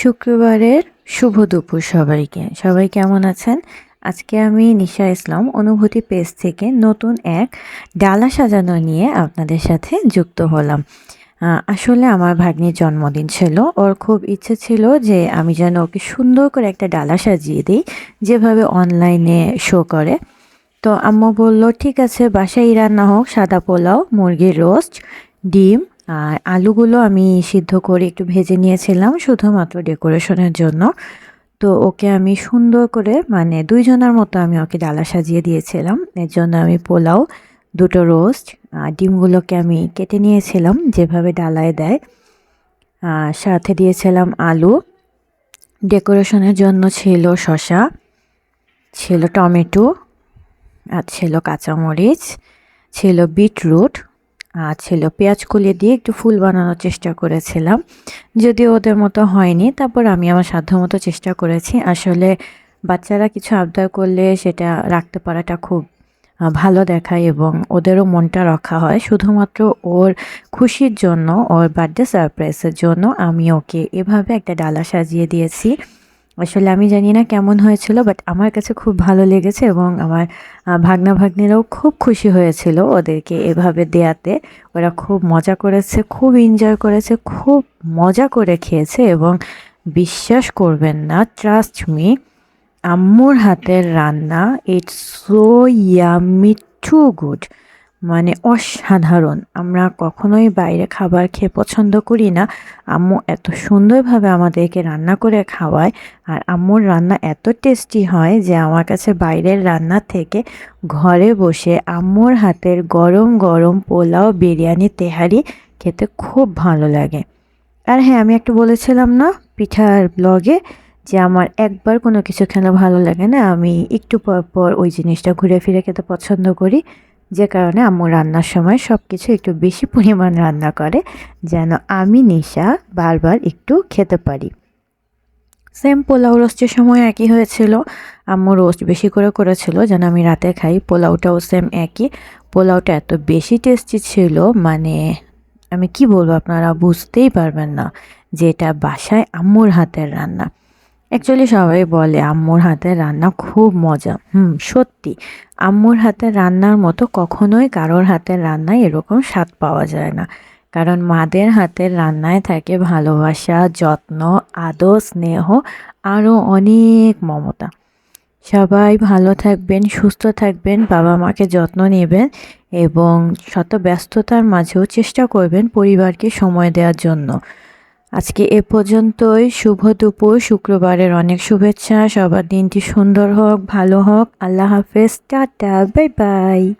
শুক্রবারের শুভ দুপুর সবাইকে। সবাই কেমন আছেন? আজকে আমি নিশা ইসলাম, অনুভূতি পেজ থেকে নতুন এক ডালা সাজানো নিয়ে আপনাদের সাথে যুক্ত হলাম। আসলে আমার ভাগ্নির জন্মদিন ছিল। ওর খুব ইচ্ছে ছিল যে আমি যেন ওকে সুন্দর করে একটা ডালা সাজিয়ে দিই, যেভাবে অনলাইনে শো করে। তো আম্মু বলল, ঠিক আছে, বাসায় রান্না হোক, সাদা পোলাও, মুরগির রোস্ট, ডিম আর আলুগুলো আমি সিদ্ধ করে একটু ভেজে নিয়েছিলাম শুধুমাত্র ডেকোরেশনের জন্য। তো ওকে আমি সুন্দর করে মানে দুইজনের মতো আমি ওকে ডালা সাজিয়ে দিয়েছিলাম। এর জন্য আমি পোলাও, দুটো রোস্ট আর ডিমগুলোকে আমি কেটে নিয়েছিলাম যেভাবে ডালায় দেয়। আর সাথে দিয়েছিলাম আলু। ডেকোরেশনের জন্য ছিল শশা ছিল টমেটো আর ছিল কাঁচামরিচ, ছিল বিটরুট। ছিল। পেঁয়াজ কলিয়ে দিয়ে একটু ফুল বানানোর চেষ্টা করেছিলাম। যদিও ওদের মতো হয়নি, তারপর আমি আমার সাধ্য মতো চেষ্টা করেছি। আসলে বাচ্চারা কিছু আবদার করলে সেটা রাখতে পারাটা খুব ভালো দেখায় এবং ওদেরও মনটা রক্ষা হয়। শুধুমাত্র ওর খুশির জন্য, ওর বার্থডে সারপ্রাইজের জন্য আমি ওকে এভাবে একটা ডালা সাজিয়ে দিয়েছি। আসলে আমি জানি না কেমন হয়েছিল বাট আমার কাছে খুব ভালো লেগেছে এবং আমার ভাগ্না ভাগ্নিরাও খুব খুশি হয়েছিল ওদেরকে এভাবে দেয়াতে। ওরা খুব মজা করেছে, খুব এনজয় করেছে, খুব মজা করে খেয়েছে এবং বিশ্বাস করবেন না ট্রাস্ট মি আম্মুর হাতের রান্না it's so yummy too good মানে অসাধারণ। আমরা কখনোই বাইরে খাবার খেয়ে পছন্দ করি না। আম্মু এত সুন্দরভাবে আমাদেরকে রান্না করে খাওয়ায় আর আম্মুর রান্না এত টেস্টি হয় যে আমার কাছে বাইরের রান্না থেকে ঘরে বসে আম্মুর হাতের গরম গরম পোলাও, বিরিয়ানি, তেহারি খেতে খুব ভালো লাগে। আর হ্যাঁ আমি একটু বলেছিলাম না পিঠার ব্লগে যে আমার একবার কোনো কিছু খেলে ভালো লাগে না। আমি একটু পর পর ওই জিনিসটা ঘুরে ফিরে খেতে পছন্দ করি। যে কারণে আম্মু রান্নার সময় সব কিছু একটু বেশি পরিমাণ রান্না করে, যেন আমি, নিশা বারবার একটু খেতে পারি। সেম পোলাও রোস্টের সময় একই হয়েছিল। আম্মু রোস্ট বেশি করে করেছিল, যেন আমি রাতে খাই। পোলাওটাও সেম একই। পোলাওটা এত বেশি টেস্টি ছিল মানে আমি কি বলব আপনারা বুঝতেই পারবেন না যে এটা বাসায় আম্মুর হাতের রান্না। অ্যাকচুয়ালি সবাই বলে আম্মুর হাতের রান্না খুব মজা। হুম, সত্যি। আম্মুর হাতের রান্নার মতো কখনোই কারোর হাতের রান্নায় এরকম স্বাদ পাওয়া যায় না। কারণ মাদের হাতের রান্নায় থাকে ভালোবাসা, যত্ন, আদর, স্নেহ, আরও অনেক মমতা। সবাই ভালো থাকবেন, সুস্থ থাকবেন, বাবা মাকে যত্ন নেবেন এবং শত ব্যস্ততার মাঝেও চেষ্টা করবেন পরিবারকে সময় দেওয়ার জন্য। আজকে এ পর্যন্তই। শুভ দুপুর, শুক্রবারের অনেক শুভেচ্ছা। সবার দিনটি সুন্দর হোক, ভালো হোক। আল্লাহ হাফেজ। Tata, bye bye.